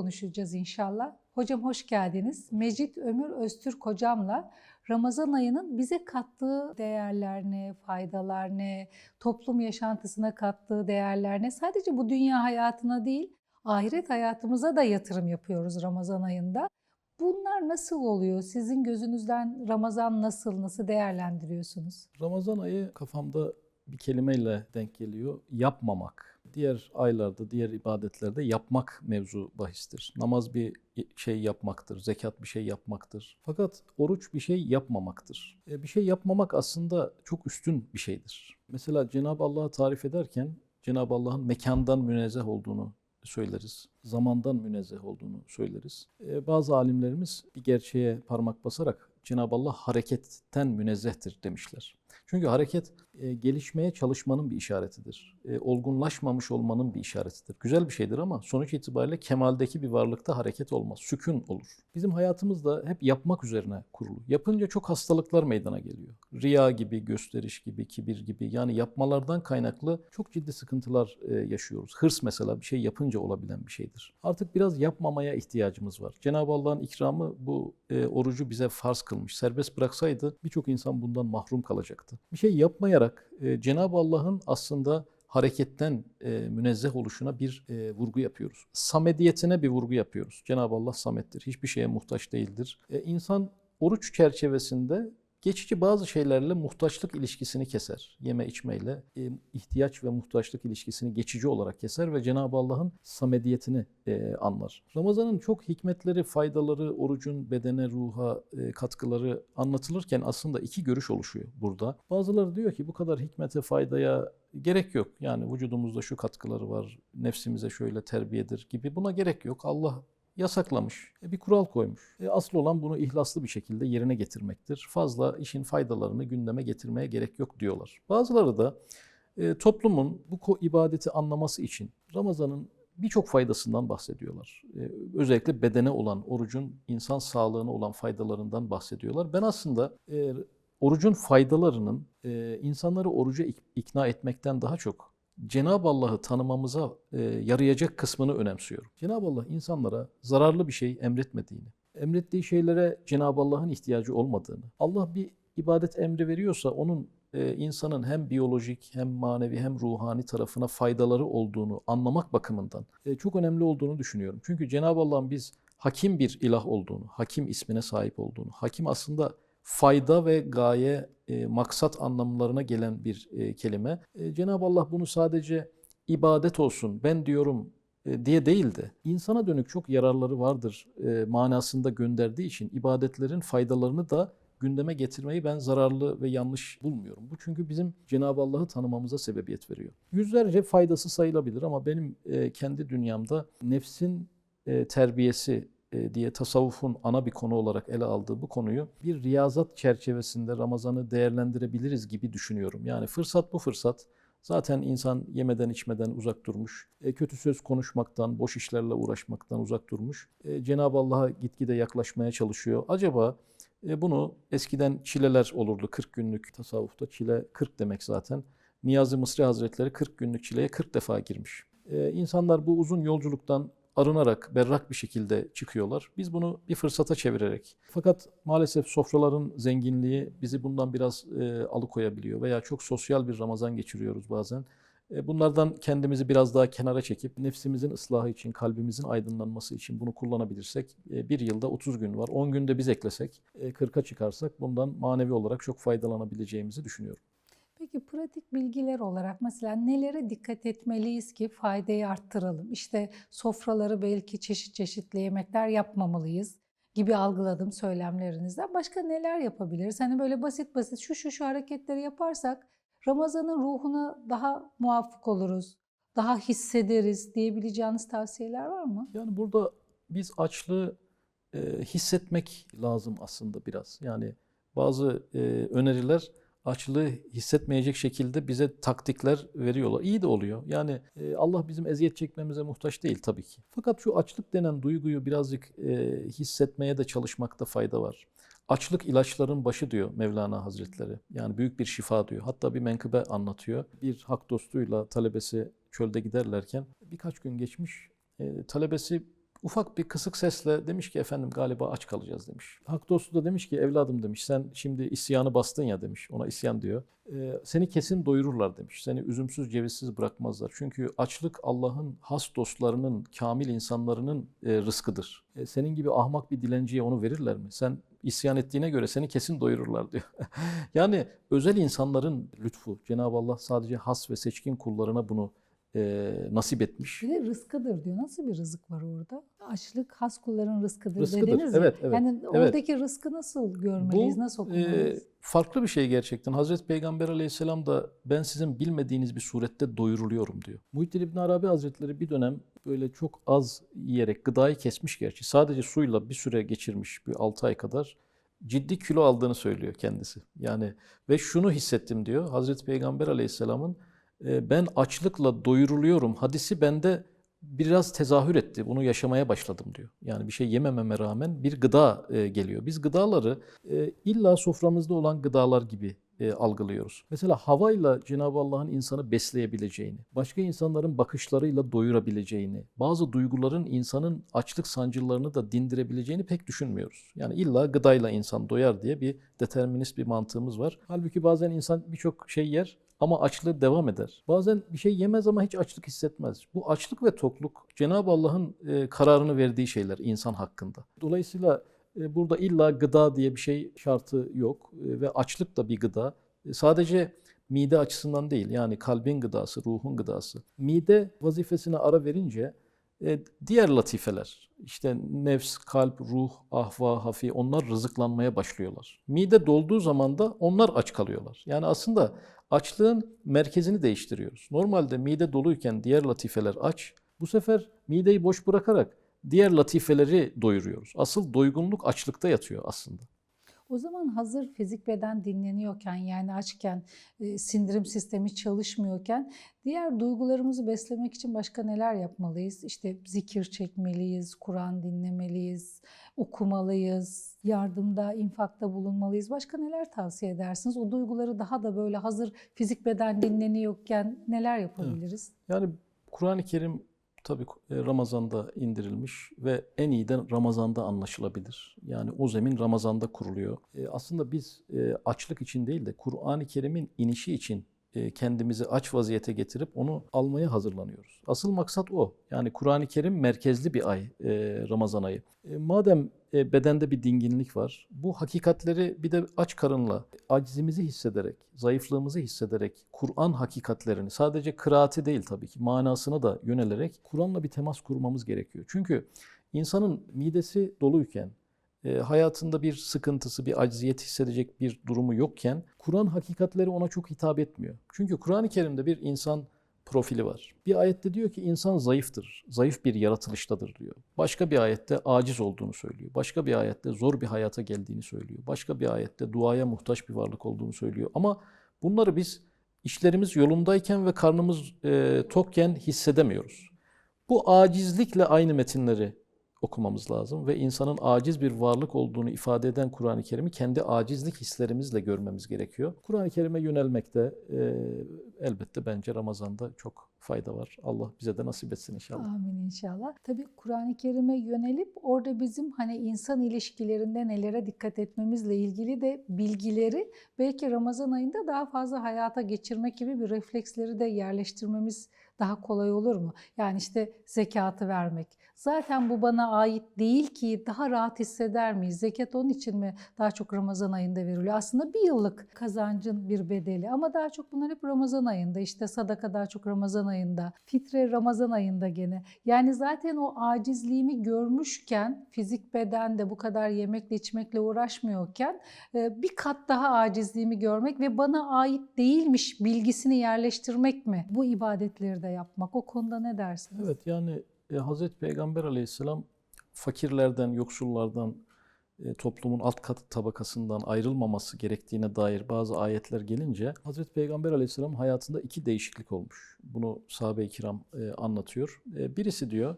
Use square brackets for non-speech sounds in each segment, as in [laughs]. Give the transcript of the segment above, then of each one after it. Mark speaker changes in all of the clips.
Speaker 1: konuşacağız inşallah. Hocam hoş geldiniz. Mecit Ömür Öztürk hocamla Ramazan ayının bize kattığı değerler ne, faydalar ne, toplum yaşantısına kattığı değerler ne, sadece bu dünya hayatına değil, ahiret hayatımıza da yatırım yapıyoruz Ramazan ayında. Bunlar nasıl oluyor? Sizin gözünüzden Ramazan nasıl, nasıl değerlendiriyorsunuz?
Speaker 2: Ramazan ayı kafamda bir kelimeyle denk geliyor. Yapmamak. Diğer aylarda, diğer ibadetlerde yapmak mevzu bahistir. Namaz bir şey yapmaktır, zekat bir şey yapmaktır. Fakat oruç bir şey yapmamaktır. E, bir şey yapmamak aslında çok üstün bir şeydir. Mesela Cenab-ı Allah'ı tarif ederken Cenab-ı Allah'ın mekandan münezzeh olduğunu söyleriz. Zamandan münezzeh olduğunu söyleriz. Ee, bazı alimlerimiz bir gerçeğe parmak basarak Cenab-ı Allah hareketten münezzehtir demişler. Çünkü hareket e, gelişmeye çalışmanın bir işaretidir. E, olgunlaşmamış olmanın bir işaretidir. Güzel bir şeydir ama sonuç itibariyle kemaldeki bir varlıkta hareket olmaz. Sükun olur. Bizim hayatımız da hep yapmak üzerine kurulu. Yapınca çok hastalıklar meydana geliyor. Riya gibi, gösteriş gibi, kibir gibi yani yapmalardan kaynaklı çok ciddi sıkıntılar e, yaşıyoruz. Hırs mesela bir şey yapınca olabilen bir şeydir. Artık biraz yapmamaya ihtiyacımız var. Cenab-ı Allah'ın ikramı bu e, orucu bize farz kılmış. Serbest bıraksaydı birçok insan bundan mahrum kalacaktı. Bir şey yapmayarak e, Cenab-ı Allah'ın aslında hareketten e, münezzeh oluşuna bir e, vurgu yapıyoruz. Samediyetine bir vurgu yapıyoruz. Cenab-ı Allah samettir. Hiçbir şeye muhtaç değildir. E, insan oruç çerçevesinde geçici bazı şeylerle muhtaçlık ilişkisini keser. Yeme içmeyle e, ihtiyaç ve muhtaçlık ilişkisini geçici olarak keser ve Cenab-ı Allah'ın samediyetini e, anlar. Ramazan'ın çok hikmetleri, faydaları, orucun bedene, ruha e, katkıları anlatılırken aslında iki görüş oluşuyor burada. Bazıları diyor ki bu kadar hikmete, faydaya gerek yok. Yani vücudumuzda şu katkıları var, nefsimize şöyle terbiyedir gibi buna gerek yok. Allah yasaklamış, e, bir kural koymuş. E, asıl olan bunu ihlaslı bir şekilde yerine getirmektir. Fazla işin faydalarını gündeme getirmeye gerek yok diyorlar. Bazıları da e, toplumun bu ibadeti anlaması için Ramazan'ın birçok faydasından bahsediyorlar. E, özellikle bedene olan, orucun insan sağlığına olan faydalarından bahsediyorlar. Ben aslında orucun faydalarının insanları oruca ikna etmekten daha çok Cenab-ı Allah'ı tanımamıza e, yarayacak kısmını önemsiyorum. Cenab-ı Allah insanlara zararlı bir şey emretmediğini, emrettiği şeylere Cenab-ı Allah'ın ihtiyacı olmadığını, Allah bir ibadet emri veriyorsa onun e, insanın hem biyolojik hem manevi hem ruhani tarafına faydaları olduğunu anlamak bakımından e, çok önemli olduğunu düşünüyorum. Çünkü Cenab-ı Allah'ın biz hakim bir ilah olduğunu, hakim ismine sahip olduğunu, hakim aslında fayda ve gaye, e, maksat anlamlarına gelen bir e, kelime. E, Cenab-ı Allah bunu sadece ibadet olsun, ben diyorum e, diye değil de insana dönük çok yararları vardır e, manasında gönderdiği için ibadetlerin faydalarını da gündeme getirmeyi ben zararlı ve yanlış bulmuyorum. Bu çünkü bizim Cenab-ı Allah'ı tanımamıza sebebiyet veriyor. Yüzlerce faydası sayılabilir ama benim e, kendi dünyamda nefsin e, terbiyesi diye tasavvufun ana bir konu olarak ele aldığı bu konuyu bir riyazat çerçevesinde Ramazan'ı değerlendirebiliriz gibi düşünüyorum. Yani fırsat bu fırsat. Zaten insan yemeden içmeden uzak durmuş, e, kötü söz konuşmaktan, boş işlerle uğraşmaktan uzak durmuş. E, Cenab-ı Allah'a gitgide yaklaşmaya çalışıyor. Acaba bunu eskiden çileler olurdu 40 günlük tasavvufta. Çile 40 demek zaten. Niyazi Mısri Hazretleri 40 günlük çileye 40 defa girmiş. İnsanlar bu uzun yolculuktan arınarak, berrak bir şekilde çıkıyorlar. Biz bunu bir fırsata çevirerek. Fakat maalesef sofraların zenginliği bizi bundan biraz e, alıkoyabiliyor veya çok sosyal bir Ramazan geçiriyoruz bazen. E, bunlardan kendimizi biraz daha kenara çekip nefsimizin ıslahı için, kalbimizin aydınlanması için bunu kullanabilirsek e, bir yılda 30 gün var. 10 günde biz eklesek, e, 40'a çıkarsak bundan manevi olarak çok faydalanabileceğimizi düşünüyorum.
Speaker 1: Pratik bilgiler olarak mesela nelere dikkat etmeliyiz ki faydayı arttıralım? İşte sofraları belki çeşit çeşitli yemekler yapmamalıyız gibi algıladım söylemlerinizden. Başka neler yapabiliriz? Hani böyle basit basit şu şu şu hareketleri yaparsak Ramazan'ın ruhuna daha muvaffak oluruz, daha hissederiz diyebileceğiniz tavsiyeler var mı?
Speaker 2: Yani burada biz açlığı e, hissetmek lazım aslında biraz. Yani bazı e, öneriler açlığı hissetmeyecek şekilde bize taktikler veriyorlar. İyi de oluyor. Yani e, Allah bizim eziyet çekmemize muhtaç değil tabii ki. Fakat şu açlık denen duyguyu birazcık e, hissetmeye de çalışmakta fayda var. Açlık ilaçların başı diyor Mevlana Hazretleri. Yani büyük bir şifa diyor. Hatta bir menkıbe anlatıyor. Bir hak dostuyla talebesi çölde giderlerken birkaç gün geçmiş. E, talebesi Ufak bir kısık sesle demiş ki efendim galiba aç kalacağız demiş. Hak dostu da demiş ki evladım demiş sen şimdi isyanı bastın ya demiş. Ona isyan diyor. "Ee, seni kesin doyururlar demiş. Seni üzümsüz cevizsiz bırakmazlar. Çünkü açlık Allah'ın has dostlarının, kamil insanlarının e, rızkıdır. E, senin gibi ahmak bir dilenciye onu verirler mi? Sen isyan ettiğine göre seni kesin doyururlar diyor. [laughs] yani özel insanların lütfu. Cenab-ı Allah sadece has ve seçkin kullarına bunu e, nasip etmiş.
Speaker 1: Bir de rızkıdır diyor. Nasıl bir rızık var orada? Açlık has kulların rızkıdır,
Speaker 2: Rızkıdır.
Speaker 1: dediniz ya.
Speaker 2: Evet, evet,
Speaker 1: Yani
Speaker 2: evet.
Speaker 1: oradaki rızkı nasıl görmeliyiz,
Speaker 2: Bu
Speaker 1: nasıl
Speaker 2: e,
Speaker 1: okumalıyız?
Speaker 2: farklı bir şey gerçekten. Hazreti Peygamber aleyhisselam da ben sizin bilmediğiniz bir surette doyuruluyorum diyor. Muhittin İbn Arabi Hazretleri bir dönem böyle çok az yiyerek gıdayı kesmiş gerçi. Sadece suyla bir süre geçirmiş bir 6 ay kadar ciddi kilo aldığını söylüyor kendisi. Yani ve şunu hissettim diyor. Hazreti Peygamber aleyhisselamın e, ben açlıkla doyuruluyorum hadisi bende biraz tezahür etti. Bunu yaşamaya başladım diyor. Yani bir şey yemememe rağmen bir gıda e, geliyor. Biz gıdaları e, illa soframızda olan gıdalar gibi e, algılıyoruz. Mesela havayla Cenab-ı Allah'ın insanı besleyebileceğini, başka insanların bakışlarıyla doyurabileceğini, bazı duyguların insanın açlık sancılarını da dindirebileceğini pek düşünmüyoruz. Yani illa gıdayla insan doyar diye bir determinist bir mantığımız var. Halbuki bazen insan birçok şey yer ama açlığı devam eder. Bazen bir şey yemez ama hiç açlık hissetmez. Bu açlık ve tokluk Cenab-ı Allah'ın e, kararını verdiği şeyler insan hakkında. Dolayısıyla e, burada illa gıda diye bir şey şartı yok E, ve açlık da bir gıda. Sadece mide açısından değil yani kalbin gıdası, ruhun gıdası. Mide vazifesine ara verince e, diğer latifeler işte nefs, kalp, ruh, ahva, hafi onlar rızıklanmaya başlıyorlar. Mide dolduğu zaman da onlar aç kalıyorlar. Yani aslında açlığın merkezini değiştiriyoruz. Normalde mide doluyken diğer latifeler aç. Bu sefer mideyi boş bırakarak diğer latifeleri doyuruyoruz. Asıl doygunluk açlıkta yatıyor aslında.
Speaker 1: O zaman hazır fizik beden dinleniyorken yani açken, e, sindirim sistemi çalışmıyorken diğer duygularımızı beslemek için başka neler yapmalıyız? İşte zikir çekmeliyiz, Kur'an dinlemeliyiz, okumalıyız, yardımda, infakta bulunmalıyız. Başka neler tavsiye edersiniz? O duyguları daha da böyle hazır fizik beden dinleniyorken neler yapabiliriz?
Speaker 2: Yani Kur'an-ı Kerim tabii e, Ramazan'da indirilmiş ve en iyi de Ramazan'da anlaşılabilir. Yani o zemin Ramazan'da kuruluyor. E, Aslında biz e, açlık için değil de Kur'an-ı Kerim'in inişi için kendimizi aç vaziyete getirip onu almaya hazırlanıyoruz. Asıl maksat o. Yani Kur'an-ı Kerim merkezli bir ay, e, Ramazan ayı. E, Madem e, bedende bir dinginlik var, bu hakikatleri bir de aç karınla, acizimizi hissederek, zayıflığımızı hissederek, Kur'an hakikatlerini, sadece kıraati değil tabii ki, manasına da yönelerek Kur'an'la bir temas kurmamız gerekiyor. Çünkü insanın midesi doluyken, e, hayatında bir sıkıntısı, bir acziyet hissedecek bir durumu yokken Kur'an hakikatleri ona çok hitap etmiyor. Çünkü Kur'an-ı Kerim'de bir insan profili var. Bir ayette diyor ki insan zayıftır, zayıf bir yaratılıştadır diyor. Başka bir ayette aciz olduğunu söylüyor. Başka bir ayette zor bir hayata geldiğini söylüyor. Başka bir ayette duaya muhtaç bir varlık olduğunu söylüyor. Ama bunları biz işlerimiz yolundayken ve karnımız e, tokken hissedemiyoruz. Bu acizlikle aynı metinleri okumamız lazım ve insanın aciz bir varlık olduğunu ifade eden Kur'an-ı Kerim'i kendi acizlik hislerimizle görmemiz gerekiyor. Kur'an-ı Kerim'e yönelmekte e, elbette bence Ramazan'da çok fayda var. Allah bize de nasip etsin inşallah.
Speaker 1: Amin inşallah. Tabii Kur'an-ı Kerim'e yönelip orada bizim hani insan ilişkilerinde nelere dikkat etmemizle ilgili de bilgileri belki Ramazan ayında daha fazla hayata geçirmek gibi bir refleksleri de yerleştirmemiz daha kolay olur mu? Yani işte zekatı vermek. Zaten bu bana ait değil ki daha rahat hisseder miyiz? Zekat onun için mi daha çok Ramazan ayında veriliyor? Aslında bir yıllık kazancın bir bedeli ama daha çok bunlar hep Ramazan ayında. İşte sadaka daha çok Ramazan ayında. Fitre Ramazan ayında gene. Yani zaten o acizliğimi görmüşken fizik bedende bu kadar yemekle içmekle uğraşmıyorken e, bir kat daha acizliğimi görmek ve bana ait değilmiş bilgisini yerleştirmek mi? Bu ibadetleri de yapmak. O konuda ne dersiniz?
Speaker 2: Evet yani e, Hazreti Peygamber aleyhisselam fakirlerden, yoksullardan, e, toplumun alt kat tabakasından ayrılmaması gerektiğine dair bazı ayetler gelince Hazreti Peygamber aleyhisselam hayatında iki değişiklik olmuş. Bunu sahabe-i kiram e, anlatıyor. E, birisi diyor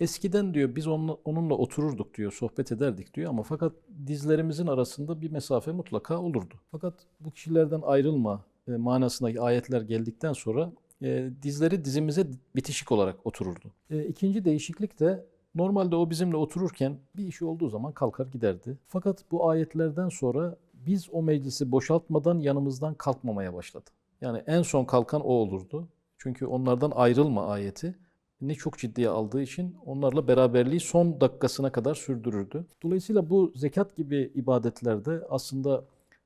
Speaker 2: eskiden diyor biz onunla, onunla otururduk diyor, sohbet ederdik diyor ama fakat dizlerimizin arasında bir mesafe mutlaka olurdu. Fakat bu kişilerden ayrılma e, manasındaki ayetler geldikten sonra e, dizleri dizimize bitişik olarak otururdu. E, ikinci değişiklik de Normalde o bizimle otururken bir işi olduğu zaman kalkar giderdi. Fakat bu ayetlerden sonra biz o meclisi boşaltmadan yanımızdan kalkmamaya başladı. Yani en son kalkan o olurdu. Çünkü onlardan ayrılma ayeti ne çok ciddiye aldığı için onlarla beraberliği son dakikasına kadar sürdürürdü. Dolayısıyla bu zekat gibi ibadetlerde aslında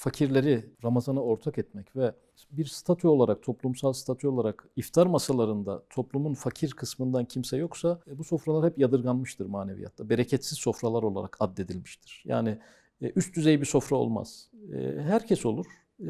Speaker 2: fakirleri Ramazan'a ortak etmek ve bir statü olarak, toplumsal statü olarak iftar masalarında toplumun fakir kısmından kimse yoksa e, bu sofralar hep yadırganmıştır maneviyatta. Bereketsiz sofralar olarak addedilmiştir. Yani e, üst düzey bir sofra olmaz. E, Herkes olur.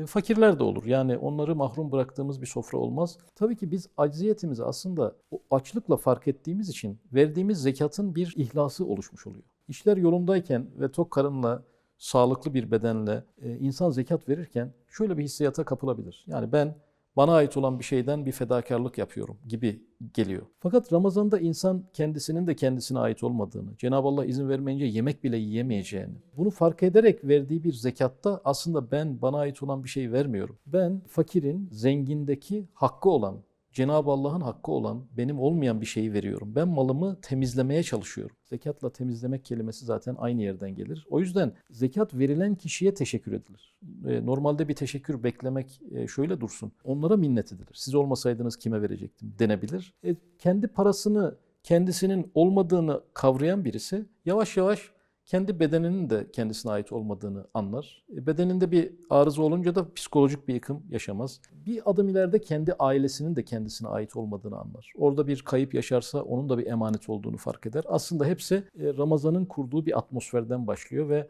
Speaker 2: Fakirler de olur. Yani onları mahrum bıraktığımız bir sofra olmaz. Tabii ki biz acziyetimizi aslında o açlıkla fark ettiğimiz için verdiğimiz zekatın bir ihlası oluşmuş oluyor. İşler yolundayken ve tok karınla sağlıklı bir bedenle e, insan zekat verirken şöyle bir hissiyata kapılabilir. Yani ben bana ait olan bir şeyden bir fedakarlık yapıyorum gibi geliyor. Fakat Ramazan'da insan kendisinin de kendisine ait olmadığını, Cenab-ı Allah izin vermeyince yemek bile yiyemeyeceğini, bunu fark ederek verdiği bir zekatta aslında ben bana ait olan bir şey vermiyorum. Ben fakirin zengindeki hakkı olan, Cenab-ı Allah'ın hakkı olan, benim olmayan bir şeyi veriyorum. Ben malımı temizlemeye çalışıyorum. Zekatla temizlemek kelimesi zaten aynı yerden gelir. O yüzden zekat verilen kişiye teşekkür edilir. E, Normalde bir teşekkür beklemek e, şöyle dursun. Onlara minnet edilir. Siz olmasaydınız kime verecektim denebilir. E, Kendi parasını kendisinin olmadığını kavrayan birisi yavaş yavaş kendi bedeninin de kendisine ait olmadığını anlar. E, Bedeninde bir arıza olunca da psikolojik bir yıkım yaşamaz. Bir adım ileride kendi ailesinin de kendisine ait olmadığını anlar. Orada bir kayıp yaşarsa onun da bir emanet olduğunu fark eder. Aslında hepsi e, Ramazan'ın kurduğu bir atmosferden başlıyor ve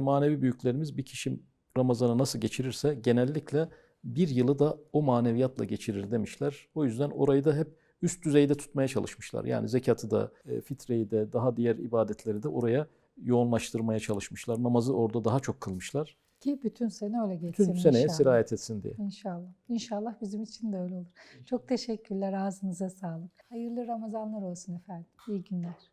Speaker 2: manevi büyüklerimiz bir kişi Ramazan'ı nasıl geçirirse genellikle bir yılı da o maneviyatla geçirir demişler. O yüzden orayı da hep üst düzeyde tutmaya çalışmışlar. Yani zekatı da, e, fitreyi de, daha diğer ibadetleri de oraya yoğunlaştırmaya çalışmışlar. Namazı orada daha çok kılmışlar.
Speaker 1: Ki bütün sene öyle geçsin
Speaker 2: Tüm seneye
Speaker 1: inşallah.
Speaker 2: sirayet etsin diye.
Speaker 1: İnşallah. İnşallah bizim için de öyle olur. Çok teşekkürler. Ağzınıza sağlık. Hayırlı Ramazanlar olsun efendim. İyi günler.